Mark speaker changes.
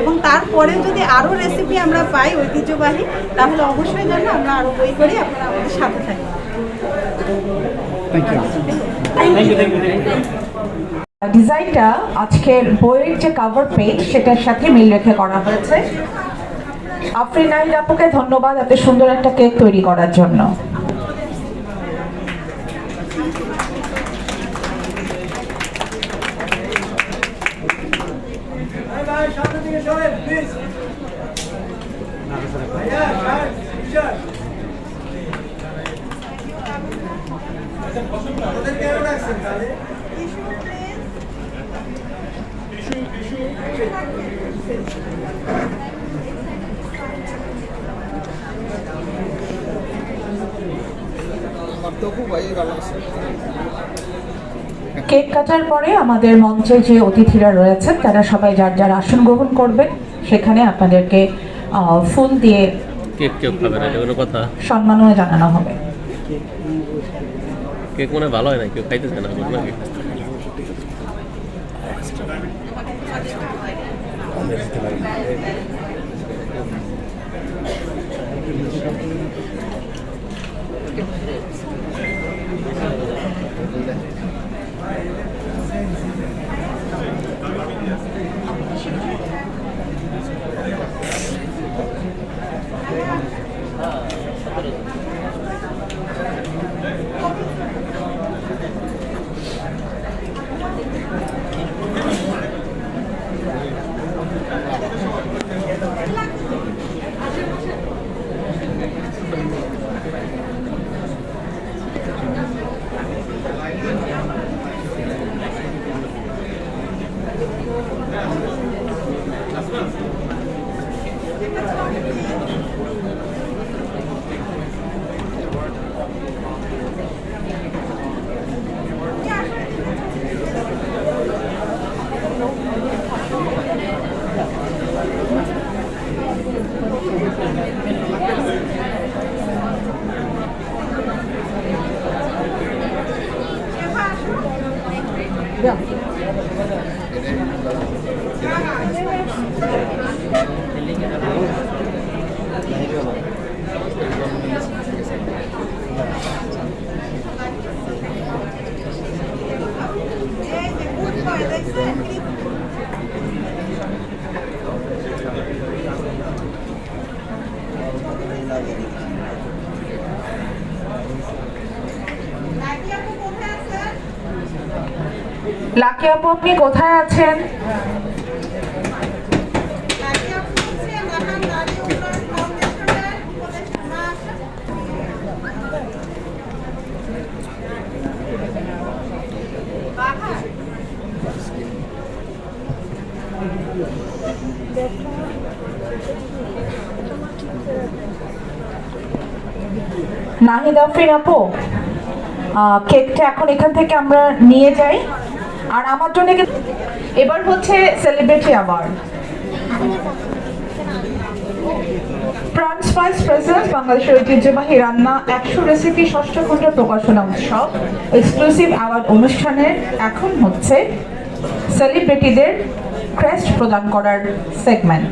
Speaker 1: এবং তারপরে যদি আরও রেসিপি আমরা পাই ঐতিহ্যবাহী তাহলে অবশ্যই যেন আমরা আরও বই করি আপনারা আমাদের সাথে থাকবেন
Speaker 2: ডিজাইনটা আজকের বইয়ের যে কাভার পেজ সেটার সাথে মিল রেখে করা হয়েছে। আফরিন আপুকে ধন্যবাদ এত সুন্দর একটা কেক তৈরি করার জন্য। 都不为一个老师。কেক কাটার পরে আমাদের মঞ্চে যে অতিথিরা রয়েছেন তারা সবাই যার যার আসন গ্রহণ করবেন সেখানে আপনাদেরকে ফুল দিয়ে
Speaker 3: কেক কেউ খাবে না এটা কথা।
Speaker 2: সম্মানও জানানো হবে।
Speaker 3: কেক মনে ভালো হয় না কেউ না নাকি
Speaker 2: লাকি আপু, আপনি কোথায় আছেন? নাহিদ আফরিন আপু কেকটা এখন এখান থেকে আমরা নিয়ে যাই। আর আমার জন্য এবার হচ্ছে সেলিব্রিটি অ্যাওয়ার্ড বাংলাদেশের ঐতিহ্যবাহী রান্না একশো রেসিপি ষষ্ঠ প্রকাশনা উৎসব। এক্সক্লুসিভ এখন হচ্ছে সেলিব্রিটিদের ক্রেস্ট প্রদান করার সেগমেন্ট